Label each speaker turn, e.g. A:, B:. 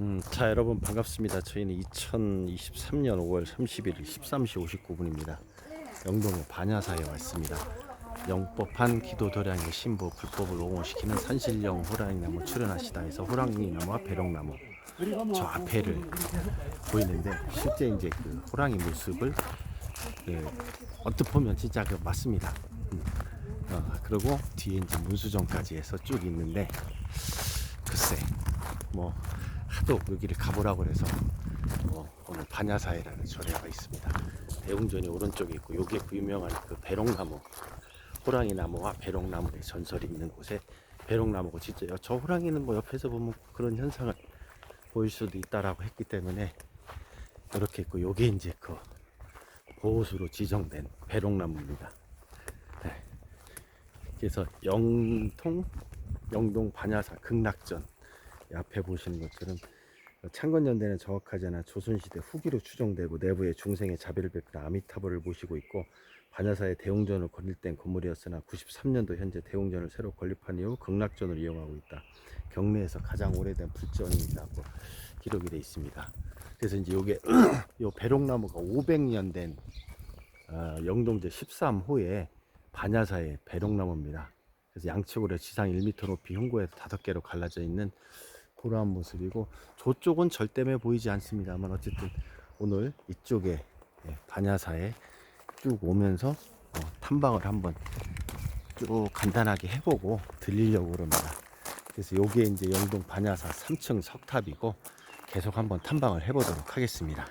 A: 음, 자 여러분 반갑습니다. 저희는 2023년 5월 30일 13시 59분입니다. 영동의 반야사에 왔습니다. 영법한 기도 도량의 신부 불법을 옹호시키는 산신령 호랑이나무 출연하시다 해서 호랑이나무와 배롱나무 저 앞에를 보이는데 실제 이제 그 호랑이 모습을 예, 어떻게 보면 진짜 그 맞습니다. 음. 어, 그리고 뒤에 이제 문수정까지 해서 쭉 있는데 글쎄 뭐 하도 여기를 가보라고 그래서 뭐 오늘 반야사회라는 조례가 있습니다. 대웅전이 오른쪽에 있고 여기에 그 유명한 그 배롱나무 호랑이 나무와 배롱나무의 전설이 있는 곳에 배롱나무고 진짜 저 호랑이는 뭐 옆에서 보면 그런 현상을 보일 수도 있다라고 했기 때문에 이렇게 있고 요게 이제 그 보호수로 지정된 배롱나무입니다. 네. 그래서 영통 영동 반야사 극락전 이 앞에 보시는 것처럼 창건연대는 정확하지 않아 조선시대 후기로 추정되고 내부에 중생의 자비를 베푸는 아미타불을 모시고 있고 반야사의 대웅전을 건립된 건물이었으나 93년도 현재 대웅전을 새로 건립한 이후 극락전을 이용하고 있다. 경내에서 가장 오래된 불전이라고 기록이 되어 있습니다. 그래서 이제 요게 요 배롱나무가 500년 된 어, 영동제 13호의 반야사의 배롱나무입니다. 그래서 양측으로 지상 1m 높이 흉고에서 다섯 개로 갈라져 있는 그러한 모습이고 저쪽은 절대매 보이지 않습니다만 어쨌든 오늘 이쪽에 예, 반야사에 쭉 오면서 어, 탐방을 한번 쭉 간단하게 해보고 들리려고 그럽니다. 그래서 요게 이제 영동 반야사 3층 석탑이고 계속 한번 탐방을 해보도록 하겠습니다.